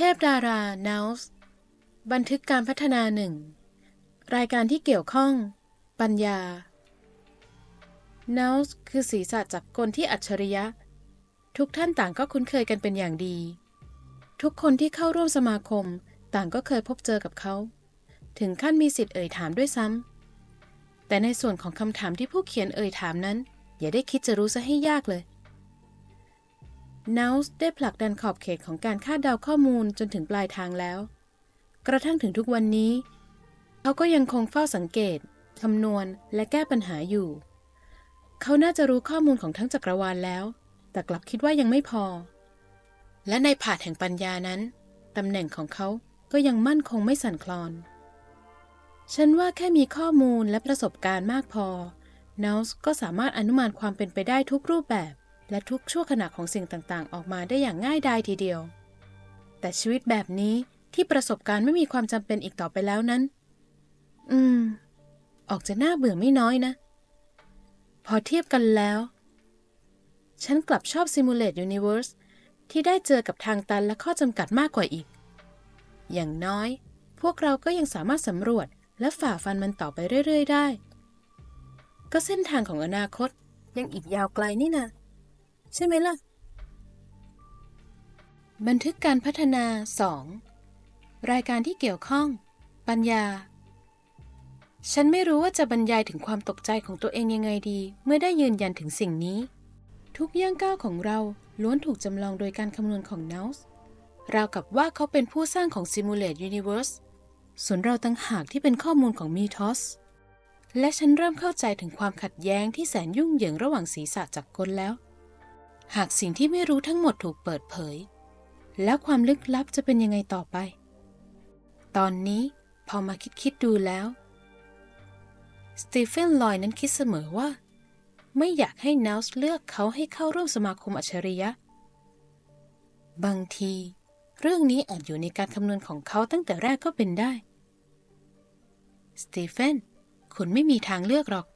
เทพดารา n o w s บันทึกการพัฒนาหนึ่งรายการที่เกี่ยวข้อง ปัญญา n o w s คือศีรษะจักรกลที่อัจฉริยะ ทุกท่านต่างก็คุ้นเคยกันเป็นอย่างดี ทุกคนที่เข้าร่วมสมาคมต่างก็เคยพบเจอกับเขา ถึงขั้นมีสิทธิ์เอ่ยถามด้วยซ้ำแต่ในส่วนของคำถามที่ผู้เขียนเอ่ยถามนั้น อย่าได้คิดจะรู้ซะให้ยากเลย n o w s ได้ผลักดันขอบเขตของการคาดเดาข้อมูลจนถึงปลายทางแล้ว กระทั่งถึงทุกวันนี้ เขาก็ยังคงเฝ้าสังเกตคำนวณและแก้ปัญหาอยู่ เขาน่าจะรู้ข้อมูลของทั้งจักรวาลแล้ว แต่กลับคิดว่ายังไม่พอ และในผาดแห่งปัญญานั้นตำแหน่งของเขาก็ยังมั่นคงไม่สั่นคลอน ฉันว่าแค่มีข้อมูลและประสบการณ์มากพอ n o w s ก็สามารถอนุมานความเป็นไปได้ทุกรูปแบบ และทุกชั่วขณะของสิ่งต่างๆ ออกมาได้อย่างง่ายดายทีเดียว แต่ชีวิตแบบนี้ที่ประสบการณ์ไม่มีความจำเป็นอีกต่อไปแล้วนั้น อืม ออกจะน่าเบื่อไม่น้อยนะ พอเทียบกันแล้ว ฉันกลับชอบ Simulate Universe ที่ได้เจอกับทางตันและข้อจำกัดมากกว่าอีก อย่างน้อย พวกเราก็ยังสามารถสำรวจและฝ่าฟันมันต่อไปเรื่อย ๆ ได้ ก็เส้นทางของอนาคตยังอีกยาวไกลนี่นะ ใช่ไหมล่ะ บันทึกการพัฒนา 2 รายการที่เกี่ยวข้อง ปัญญา ฉันไม่รู้ว่าจะบรรยายถึงความตกใจของตัวเองยังไงดี เมื่อได้ยืนยันถึงสิ่งนี้ ทุกย่างก้าวของเราล้วนถูกจำลองโดยการคำนวณของ n o w s ราวกับว่าเขาเป็นผู้สร้างของ Simulate Universe ส่วนเราตั้งหากที่เป็นข้อมูลของ Mythos และฉันเริ่มเข้าใจถึงความขัดแย้งที่แสนยุ่งเหยิงระหว่างศีรษะจักกลแล้ว หากสิ่งที่ไม่รู้ทั้งหมดถูกเปิดเผย แล้วความลึกลับจะเป็นยังไงต่อไป ตอนนี้พอมาคิดคิดๆดูแล้ว สตีเฟนลอยนั้นคิดเสมอว่า ไม่อยากให้น o w s เลือกเขาให้เข้าร่วมสมาคมอัจฉริยะ บางที เรื่องนี้อาจอยู่ในการคำนวณของเขาตั้งแต่แรกก็เป็นได้ สตีเฟน คุณไม่มีทางเลือกหรอก